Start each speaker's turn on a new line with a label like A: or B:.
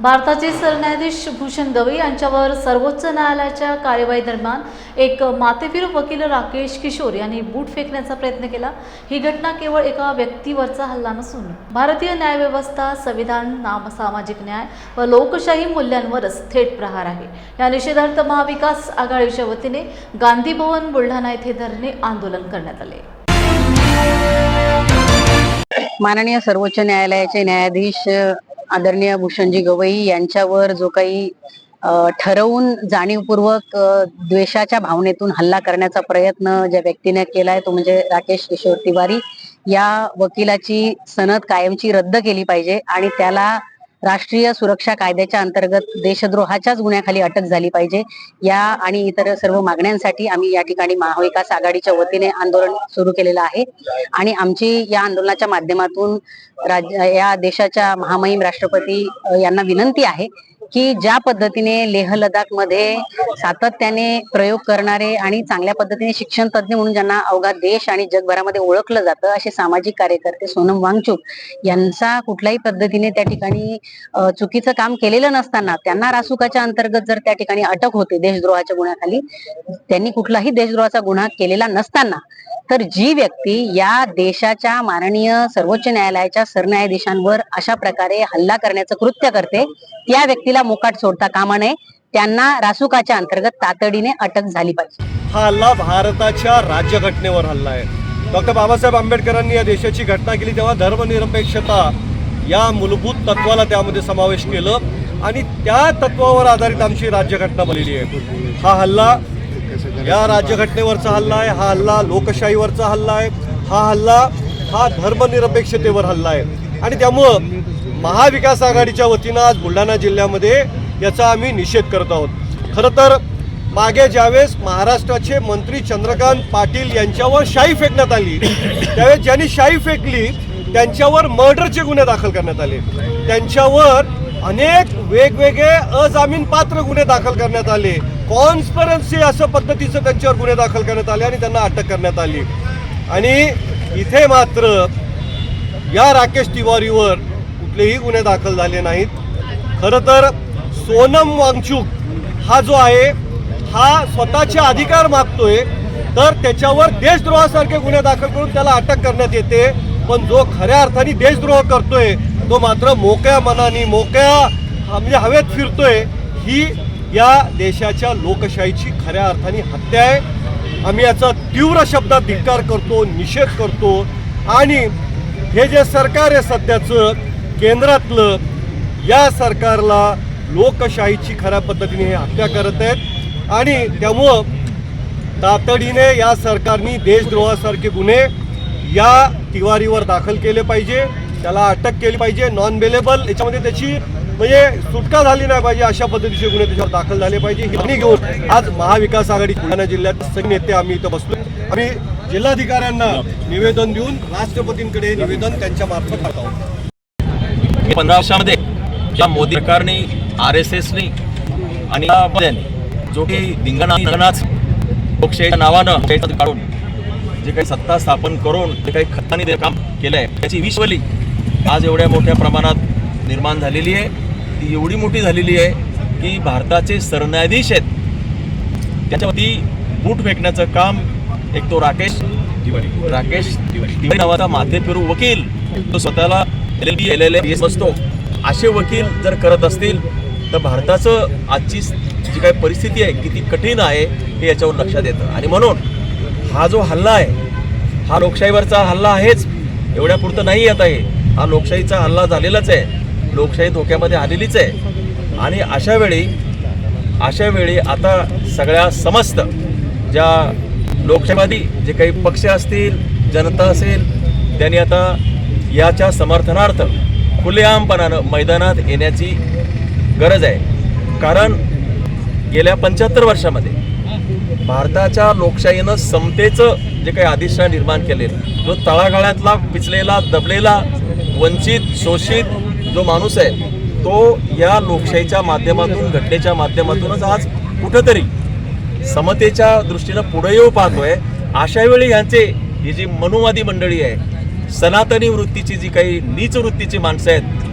A: भारताचे सरन्यायाधीश भूषण गवई यांच्यावर सर्वोच्च न्यायालयाच्या कार्यवाही दरम्यान एक मातेवीर वकील राकेश किशोर यांनी बूट फेकण्याचा प्रयत्न केला. ही घटना केवळ एका व्यक्तीवरचा हल्ला नसून भारतीय न्यायव्यवस्था संविधान नाम सामाजिक न्याय व लोकशाही मूल्यांवरच थेट प्रहार आहे. या निषेधार्थ महाविकास आघाडीच्या वतीने गांधी भवन बुलढाणा येथे धरणे आंदोलन करण्यात आले.
B: माननीय सर्वोच्च न्यायालयाचे न्यायाधीश आदरणीय भूषणजी गवई यांच्यावर जो काही अ, ठरवून जाणीवपूर्वक द्वेषाच्या भावनेतून हल्ला करण्याचा प्रयत्न ज्या व्यक्तीने केलाय तो म्हणजे राकेश किशोर तिवारी. या वकिलाची सनद कायमची रद्द केली पाहिजे आणि त्याला राष्ट्रीय सुरक्षा कायद्याच्या अंतर्गत देशद्रोहाच्याच गुन्ह्याखाली अटक झाली पाहिजे. या आणि इतर सर्व मागण्यांसाठी आम्ही या ठिकाणी महाविकास आघाडीच्या वतीने आंदोलन सुरू केलेलं आहे. आणि आमची या आंदोलनाच्या माध्यमातून राज्य या देशाच्या महामहिम राष्ट्रपती यांना विनंती आहे की ज्या पद्धतीने लेह लडाखमध्ये सातत्याने प्रयोग करणारे आणि चांगल्या पद्धतीने शिक्षण तज्ज्ञ म्हणून ज्यांना अवघा देश आणि जगभरामध्ये ओळखलं जातं असे सामाजिक कार्यकर्ते सोनम वांगचूक यांचा कुठल्याही पद्धतीने त्या ठिकाणी चुकीचं काम केलेलं नसताना त्यांना रासुकाच्या अंतर्गत जर त्या ठिकाणी अटक होते देशद्रोहाच्या गुन्ह्याखाली त्यांनी कुठलाही देशद्रोहाचा गुन्हा केलेला नसताना तर जी व्यक्ती या देशाच्या माननीय सर्वोच्च न्यायालयाच्या सरन्यायाधीशांवर अशा प्रकारे हल्ला करण्याचं कृत्य करते त्या व्यक्तीला मोकाट सोडता कामा नये. त्यांना रासुकाच्या अंतर्गत तातडीने अटक झाली पाहिजे.
C: हा हल्ला भारताच्या राज्यघटनेवर हल्ला आहे. डॉक्टर बाबासाहेब आंबेडकरांनी या देशाची घटना केली तेव्हा धर्मनिरपेक्षता या मूलभूत तत्वाला त्यामध्ये समावेश केलं आणि त्या तत्वावर आधारित आमची राज्यघटना बनलेली आहे. हा हल्ला या राज्यघटनेवरचा हल्ला आहे हा हल्ला लोकशाहीवरचा हल्ला आहे हा हल्ला हा धर्मनिरपेक्षतेवर हल्ला आहे. आणि त्यामुळं महाविकास आघाडीच्या वतीनं आज बुलढाणा जिल्ह्यामध्ये याचा आम्ही निषेध करत आहोत. खरं तर मागे ज्यावेळेस महाराष्ट्राचे मंत्री चंद्रकांत पाटील यांच्यावर शाई फेकण्यात आली त्यावेळेस ज्यांनी शाई फेकली त्यांच्यावर मर्डरचे गुन्हे दाखल करण्यात आले. त्यांच्यावर अनेक वेगवेगळे अजामीन पात्र गुन्हे दाखल करण्यात आले. कॉन्स्परन्सी असं पद्धतीचं त्यांच्यावर गुन्हे दाखल करण्यात आले आणि त्यांना अटक करण्यात आली. आणि इथे मात्र या राकेश तिवारीवर कुठलेही गुन्हे दाखल झाले नाहीत. खरं तर सोनम वांगचूक हा जो आहे हा स्वतःचे अधिकार मागतोय तर त्याच्यावर देशद्रोहासारखे गुन्हे दाखल करून त्याला अटक करण्यात येते. पण जो खऱ्या अर्थाने देशद्रोह करतोय तो मात्र मोकळ्या मनाने मोकळ्या म्हणजे हवेत फिरतोय ही या देशाच्या लोकशाहीची खऱ्या अर्थाने हत्या आहे. आम्ही याचा तीव्र शब्दात धिक्कार करतो निषेध करतो. आणि हे जे सरकार आहे सध्याचं केंद्रातलं या सरकारला लोकशाहीची खऱ्या पद्धतीने हे हत्या करत आहेत. आणि त्यामुळं तातडीने या सरकारने देशद्रोहासारखे गुन्हे या तिवारीवर दाखल केले पाहिजे. त्याला अटक केली पाहिजे नॉन बेलेबल याच्यामध्ये त्याची म्हणजे सुटका झाली नाही पाहिजे अशा पद्धतीचे गुन्हे त्याच्यावर दाखल झाले पाहिजे. ही घेऊन आज महाविकास आघाडी बुलढाणा जिल्ह्यात सगळे नेते आम्ही इथं बसलो आम्ही जिल्हाधिकाऱ्यांना निवेदन देऊन राष्ट्रपतींकडे निवेदन त्यांच्या मार्फत पाठवतो. आहोत
D: पंधरा वर्षामध्ये ज्या मोदी सरकारने आर एस एसनी आणि जो की दिंगणाच लोकशाहीच्या नावानं काढून जे काही सत्ता स्थापन करून जे काही खतांनी ते काम केलं आहे त्याची विश्वली आज एवढ्या मोठ्या प्रमाणात निर्माण झालेली आहे. ती एवढी मोठी झालेली आहे की भारताचे सरन्यायाधीश आहेत. त्याच्यावरती बूट फेकण्याचं काम एक तो राकेश तिवारी राकेश तिवारी नावाचा माथे वकील तो स्वतःला L L B L L S बसतो. असे वकील जर करत असतील तर भारताचं आजची जी काही परिस्थिती आहे किती कठीण आहे हे याच्यावर लक्षात येतं. आणि म्हणून हा जो हल्ला आहे हा लोकशाहीवरचा हल्ला आहेच. एवढ्यापुरतं नाही येत आहे. हा लोकशाहीचा हल्ला झालेलाच आहे. लोकशाही धोक्यामध्ये आलेलीच आहे. आणि अशा वेळी अशा वेळी आता सगळ्या समस्त ज्या लोकशाहीवादी जे काही पक्ष असतील जनता असेल त्यांनी आता याच्या समर्थनार्थ खुलेआमपणानं मैदानात येण्याची गरज आहे. कारण गेल्या पंच्याहत्तर वर्षामध्ये भारताच्या लोकशाहीनं समतेचं जे काही अधिष्ठान निर्माण केलेलं जो तळागाळ्यातला पिचलेला दबलेला वंचित शोषित जो माणूस आहे तो या लोकशाहीच्या माध्यमातून घटनेच्या माध्यमातूनच आज कुठंतरी समतेच्या दृष्टीनं पुढे येऊ पाहतोय अशा वेळी ह्यांचे ही जी मनुवादी मंडळी आहे सनातनी वृत्तीची जी काही नीच वृत्तीची माणसं आहेत